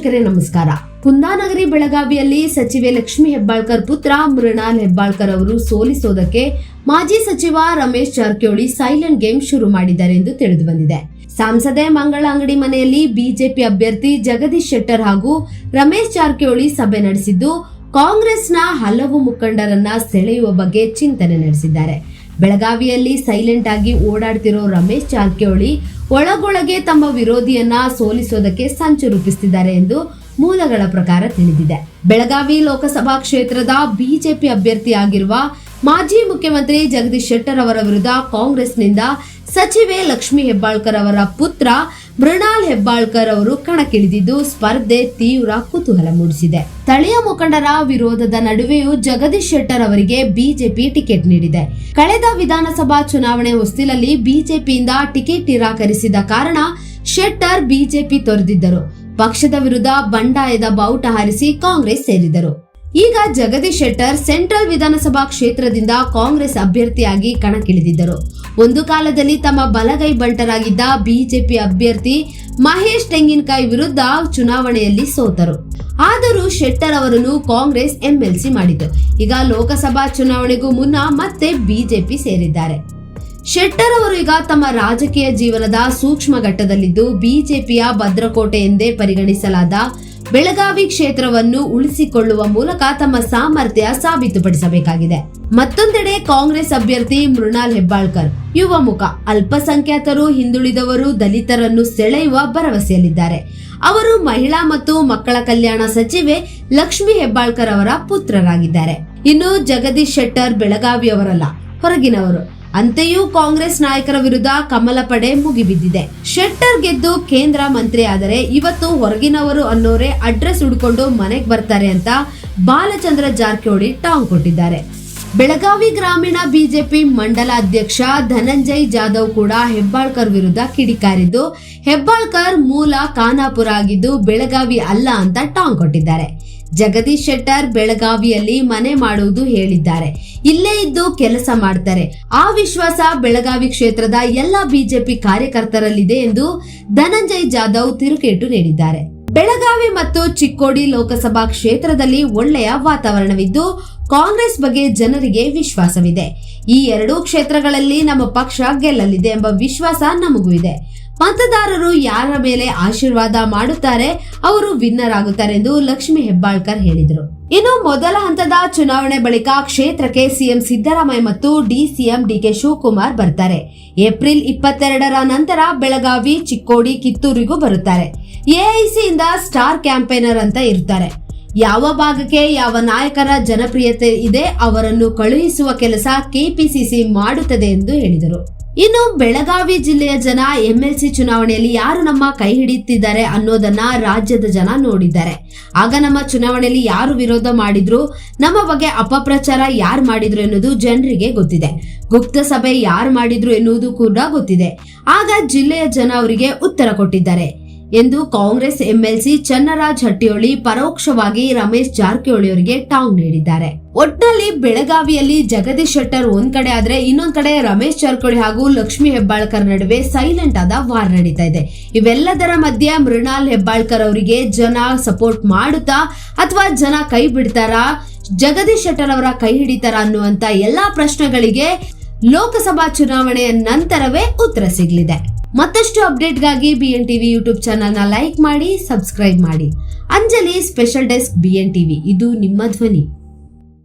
ವೀಕ್ಷಕರೇ, ನಮಸ್ಕಾರ. ಕುಂದಾನಗರಿ ಬೆಳಗಾವಿಯಲ್ಲಿ ಸಚಿವೆ ಲಕ್ಷ್ಮಿ ಹೆಬ್ಬಾಳ್ಕರ್ ಪುತ್ರ ಮೃಣಾಲ್ ಹೆಬ್ಬಾಳ್ಕರ್ ಅವರು ಸೋಲಿಸೋದಕ್ಕೆ ಮಾಜಿ ಸಚಿವ ರಮೇಶ್ ಜಾರಕಿಹೊಳಿ ಸೈಲೆಂಟ್ ಗೇಮ್ ಶುರು ಮಾಡಿದ್ದಾರೆ ಎಂದು ತಿಳಿದು ಬಂದಿದೆ. ಸಂಸದೆ ಮಂಗಳ ಅಂಗಡಿ ಮನೆಯಲ್ಲಿ ಬಿಜೆಪಿ ಅಭ್ಯರ್ಥಿ ಜಗದೀಶ್ ಶೆಟ್ಟರ್ ಹಾಗೂ ರಮೇಶ್ ಜಾರಕಿಹೊಳಿ ಸಭೆ ನಡೆಸಿದ್ದು, ಕಾಂಗ್ರೆಸ್ನ ಹಲವು ಮುಖಂಡರನ್ನ ಸೆಳೆಯುವ ಬಗ್ಗೆ ಚಿಂತನೆ ನಡೆಸಿದ್ದಾರೆ. ಬೆಳಗಾವಿಯಲ್ಲಿ ಸೈಲೆಂಟ್ ಆಗಿ ಓಡಾಡ್ತಿರೋ ರಮೇಶ್ ಜಾರಕಿಹೊಳಿ ಒಳಗೊಳಗೆ ತಮ್ಮ ವಿರೋಧಿಯನ್ನ ಸೋಲಿಸೋದಕ್ಕೆ ಸಂಚು ರೂಪಿಸುತ್ತಿದ್ದಾರೆ ಎಂದು ಮೂಲಗಳ ಪ್ರಕಾರ ತಿಳಿದಿದೆ. ಬೆಳಗಾವಿ ಲೋಕಸಭಾ ಕ್ಷೇತ್ರದ ಬಿಜೆಪಿ ಅಭ್ಯರ್ಥಿಯಾಗಿರುವ ಮಾಜಿ ಮುಖ್ಯಮಂತ್ರಿ ಜಗದೀಶ್ ಶೆಟ್ಟರ್ ಅವರ ವಿರುದ್ಧ ಕಾಂಗ್ರೆಸ್ನಿಂದ ಸಚಿವೆ ಲಕ್ಷ್ಮಿ ಹೆಬ್ಬಾಳ್ಕರ್ ಅವರ ಪುತ್ರ ಮೃಣಾಲ್ ಹೆಬ್ಬಾಳ್ಕರ್ ಅವರು ಕಣಕ್ಕಿಳಿದಿದ್ದು ಸ್ಪರ್ಧೆ ತೀವ್ರ ಕುತೂಹಲ ಮೂಡಿಸಿದೆ. ಸ್ಥಳೀಯ ಮುಖಂಡರ ವಿರೋಧದ ನಡುವೆಯೂ ಜಗದೀಶ್ ಶೆಟ್ಟರ್ ಅವರಿಗೆ ಬಿಜೆಪಿ ಟಿಕೆಟ್ ನೀಡಿದೆ. ಕಳೆದ ವಿಧಾನಸಭಾ ಚುನಾವಣೆ ಹೊಸ್ತಿಲಲ್ಲಿ ಬಿಜೆಪಿಯಿಂದ ಟಿಕೆಟ್ ನಿರಾಕರಿಸಿದ ಕಾರಣ ಶೆಟ್ಟರ್ ಬಿಜೆಪಿ ತೊರೆದಿದ್ದರು. ಪಕ್ಷದ ವಿರುದ್ಧ ಬಂಡಾಯದ ಬಾವುಟ ಹಾರಿಸಿ ಕಾಂಗ್ರೆಸ್ ಸೇರಿದರು ಈಗ ಜಗದೀಶ್ ಶೆಟ್ಟರ್ ಸೆಂಟ್ರಲ್ ವಿಧಾನಸಭಾ ಕ್ಷೇತ್ರದಿಂದ ಕಾಂಗ್ರೆಸ್ ಅಭ್ಯರ್ಥಿಯಾಗಿ ಕಣಕ್ಕಿಳಿದಿದ್ದರು. ಒಂದು ಕಾಲದಲ್ಲಿ ತಮ್ಮ ಬಲಗೈ ಬಂಟರಾಗಿದ್ದ ಬಿಜೆಪಿ ಅಭ್ಯರ್ಥಿ ಮಹೇಶ್ ತೆಂಗಿನಕಾಯಿ ವಿರುದ್ಧ ಚುನಾವಣೆಯಲ್ಲಿ ಸೋತರು. ಆದರೂ ಶೆಟ್ಟರ್ ಅವರನ್ನು ಕಾಂಗ್ರೆಸ್ ಎಂಎಲ್ಸಿ ಮಾಡಿತು. ಈಗ ಲೋಕಸಭಾ ಚುನಾವಣೆಗೂ ಮುನ್ನ ಮತ್ತೆ ಬಿಜೆಪಿ ಸೇರಿದ್ದಾರೆ. ಶೆಟ್ಟರ್ ಅವರು ಈಗ ತಮ್ಮ ರಾಜಕೀಯ ಜೀವನದ ಸೂಕ್ಷ್ಮ ಘಟ್ಟದಲ್ಲಿದ್ದು ಬಿಜೆಪಿಯ ಭದ್ರಕೋಟೆ ಎಂದೇ ಪರಿಗಣಿಸಲಾದ ಬೆಳಗಾವಿ ಕ್ಷೇತ್ರವನ್ನು ಉಳಿಸಿಕೊಳ್ಳುವ ಮೂಲಕ ತಮ್ಮ ಸಾಮರ್ಥ್ಯ ಸಾಬೀತುಪಡಿಸಬೇಕಾಗಿದೆ. ಮತ್ತೊಂದೆಡೆ ಕಾಂಗ್ರೆಸ್ ಅಭ್ಯರ್ಥಿ ಮೃಣಾಲ್ ಹೆಬ್ಬಾಳ್ಕರ್, ಯುವ ಮುಖ. ಅಲ್ಪಸಂಖ್ಯಾತರು ಹಿಂದುಳಿದವರು ದಲಿತರನ್ನು ಸೆಳೆಯುವ ಭರವಸೆಯಲ್ಲಿದ್ದಾರೆ. ಅವರು ಮಹಿಳಾ ಮತ್ತು ಮಕ್ಕಳ ಕಲ್ಯಾಣ ಸಚಿವೆ ಲಕ್ಷ್ಮಿ ಹೆಬ್ಬಾಳ್ಕರ್ ಅವರ ಪುತ್ರರಾಗಿದ್ದಾರೆ. ಇನ್ನು ಜಗದೀಶ್ ಶೆಟ್ಟರ್ ಬೆಳಗಾವಿಯವರಲ್ಲ, ಹೊರಗಿನವರು. ಅಂತೆಯೂ ಕಾಂಗ್ರೆಸ್ ನಾಯಕರ ವಿರುದ್ಧ ಕಮಲ ಪಡೆ ಮುಗಿಬಿದ್ದಿದೆ. ಶೆಟ್ಟರ್ ಗೆದ್ದು ಕೇಂದ್ರ ಮಂತ್ರಿ ಆದರೆ ಇವತ್ತು ಹೊರಗಿನವರು ಅನ್ನೋರೇ ಅಡ್ರೆಸ್ ಹುಡ್ಕೊಂಡು ಮನೆಗೆ ಬರ್ತಾರೆ ಅಂತ ಬಾಲಚಂದ್ರ ಜಾರಕಿಹೊಳಿ ಟಾಂಗ್ ಕೊಟ್ಟಿದ್ದಾರೆ. ಬೆಳಗಾವಿ ಗ್ರಾಮೀಣ ಬಿಜೆಪಿ ಮಂಡಲ ಅಧ್ಯಕ್ಷ ಧನಂಜಯ್ ಜಾಧವ್ ಕೂಡ ಹೆಬ್ಬಾಳ್ಕರ್ ವಿರುದ್ಧ ಕಿಡಿಕಾರಿದ್ದು, ಹೆಬ್ಬಾಳ್ಕರ್ ಮೂಲ ಖಾನಾಪುರ ಆಗಿದ್ದು ಬೆಳಗಾವಿ ಅಲ್ಲ ಅಂತ ಟಾಂಗ್ ಕೊಟ್ಟಿದ್ದಾರೆ. ಜಗದೀಶ್ ಶೆಟ್ಟರ್ ಬೆಳಗಾವಿಯಲ್ಲಿ ಮನೆ ಮಾಡುವುದು ಹೇಳಿದ್ದಾರೆ. ಇಲ್ಲೇ ಇದ್ದು ಕೆಲಸ ಮಾಡ್ತಾರೆ. ಆ ವಿಶ್ವಾಸ ಬೆಳಗಾವಿ ಕ್ಷೇತ್ರದ ಎಲ್ಲ ಬಿಜೆಪಿ ಕಾರ್ಯಕರ್ತರಲ್ಲಿದೆ ಎಂದು ಧನಂಜಯ್ ಜಾಧವ್ ತಿರುಗೇಟು ನೀಡಿದ್ದಾರೆ. ಬೆಳಗಾವಿ ಮತ್ತು ಚಿಕ್ಕೋಡಿ ಲೋಕಸಭಾ ಕ್ಷೇತ್ರದಲ್ಲಿ ಒಳ್ಳೆಯ ವಾತಾವರಣವಿದ್ದು, ಕಾಂಗ್ರೆಸ್ ಬಗ್ಗೆ ಜನರಿಗೆ ವಿಶ್ವಾಸವಿದೆ. ಈ ಎರಡೂ ಕ್ಷೇತ್ರಗಳಲ್ಲಿ ನಮ್ಮ ಪಕ್ಷ ಗೆಲ್ಲಲಿದೆ ಎಂಬ ವಿಶ್ವಾಸ ನಮಗೂ ಇದೆ. ಮತದಾರರು ಯಾರ ಮೇಲೆ ಆಶೀರ್ವಾದ ಮಾಡುತ್ತಾರೆ ಅವರು ವಿನ್ನರ್ ಆಗುತ್ತಾರೆ ಎಂದು ಲಕ್ಷ್ಮಿ ಹೆಬ್ಬಾಳ್ಕರ್ ಹೇಳಿದರು. ಇನ್ನು ಮೊದಲ ಹಂತದ ಚುನಾವಣೆ ಬಳಿಕ ಕ್ಷೇತ್ರಕ್ಕೆ ಸಿಎಂ ಸಿದ್ದರಾಮಯ್ಯ ಮತ್ತು ಡಿಸಿಎಂ ಡಿಕೆ ಶಿವಕುಮಾರ್ ಬರ್ತಾರೆ. ಏಪ್ರಿಲ್ ಇಪ್ಪತ್ತೆರಡರ ನಂತರ ಬೆಳಗಾವಿ, ಚಿಕ್ಕೋಡಿ, ಕಿತ್ತೂರಿಗೂ ಬರುತ್ತಾರೆ. ಎಐಸಿಯಿಂದ ಸ್ಟಾರ್ ಕ್ಯಾಂಪೇನರ್ ಅಂತ ಇರ್ತಾರೆ. ಯಾವ ಭಾಗಕ್ಕೆ ಯಾವ ನಾಯಕರ ಜನಪ್ರಿಯತೆ ಇದೆ ಅವರನ್ನು ಕಳುಹಿಸುವ ಕೆಲಸ ಕೆಪಿಸಿಸಿ ಮಾಡುತ್ತದೆ ಎಂದು ಹೇಳಿದರು. ಇನ್ನು ಬೆಳಗಾವಿ ಜಿಲ್ಲೆಯ ಜನ ಎಂಎಲ್ಸಿ ಚುನಾವಣೆಯಲ್ಲಿ ಯಾರು ನಮ್ಮ ಕೈ ಹಿಡಿಯುತ್ತಿದ್ದಾರೆ ಅನ್ನೋದನ್ನ ರಾಜ್ಯದ ಜನ ನೋಡಿದ್ದಾರೆ. ಆಗ ನಮ್ಮ ಚುನಾವಣೆಯಲ್ಲಿ ಯಾರು ವಿರೋಧ ಮಾಡಿದ್ರು, ನಮ್ಮ ಬಗ್ಗೆ ಅಪಪ್ರಚಾರ ಯಾರು ಮಾಡಿದ್ರು ಎನ್ನುವುದು ಜನರಿಗೆ ಗೊತ್ತಿದೆ. ಗುಪ್ತ ಸಭೆ ಯಾರು ಮಾಡಿದ್ರು ಎನ್ನುವುದು ಕೂಡ ಗೊತ್ತಿದೆ. ಆಗ ಜಿಲ್ಲೆಯ ಜನ ಅವರಿಗೆ ಉತ್ತರ ಕೊಟ್ಟಿದ್ದಾರೆ. ಎಂದು ಕಾಂಗ್ರೆಸ್ ಎಂಎಲ್ಸಿ ಚನ್ನರಾಜ್ ಹಟ್ಟಿಹೊಳಿ ಪರೋಕ್ಷವಾಗಿ ರಮೇಶ್ ಜಾರಕಿಹೊಳಿ ಅವರಿಗೆ ಟಾಂಗ್ ನೀಡಿದ್ದಾರೆ. ಒಟ್ನಲ್ಲಿ ಬೆಳಗಾವಿಯಲ್ಲಿ ಜಗದೀಶ್ ಶೆಟ್ಟರ್ ಒಂದ್ ಕಡೆ ಆದ್ರೆ ಇನ್ನೊಂದ್ ಕಡೆ ರಮೇಶ್ ಜಾರಕಿಹೊಳಿ ಹಾಗೂ ಲಕ್ಷ್ಮಿ ಹೆಬ್ಬಾಳ್ಕರ್ ನಡುವೆ ಸೈಲೆಂಟ್ ಆದ ವಾರ್ ನಡೀತಾ ಇದೆ. ಇವೆಲ್ಲದರ ಮಧ್ಯೆ ಮೃಣಾಲ್ ಹೆಬ್ಬಾಳ್ಕರ್ ಅವರಿಗೆ ಜನ ಸಪೋರ್ಟ್ ಮಾಡುತ್ತಾ ಅಥವಾ ಜನ ಕೈ ಬಿಡ್ತಾರಾ, ಜಗದೀಶ್ ಶೆಟ್ಟರ್ ಅವರ ಕೈ ಹಿಡಿತಾರ ಅನ್ನುವಂತ ಎಲ್ಲಾ ಪ್ರಶ್ನೆಗಳಿಗೆ ಲೋಕಸಭಾ ಚುನಾವಣೆಯ ನಂತರವೇ ಉತ್ತರ ಸಿಗಲಿದೆ. ಮತ್ತಷ್ಟು ಅಪ್ಡೇಟ್ಗಾಗಿ ಬಿ ಎನ್ ಟಿವಿ ಯೂಟ್ಯೂಬ್ ಚಾನಲ್ನ ಲೈಕ್ ಮಾಡಿ ಸಬ್ಸ್ಕ್ರೈಬ್ ಮಾಡಿ. Anjali special desk BN TV ಇದು ನಿಮ್ಮ ಧ್ವನಿ.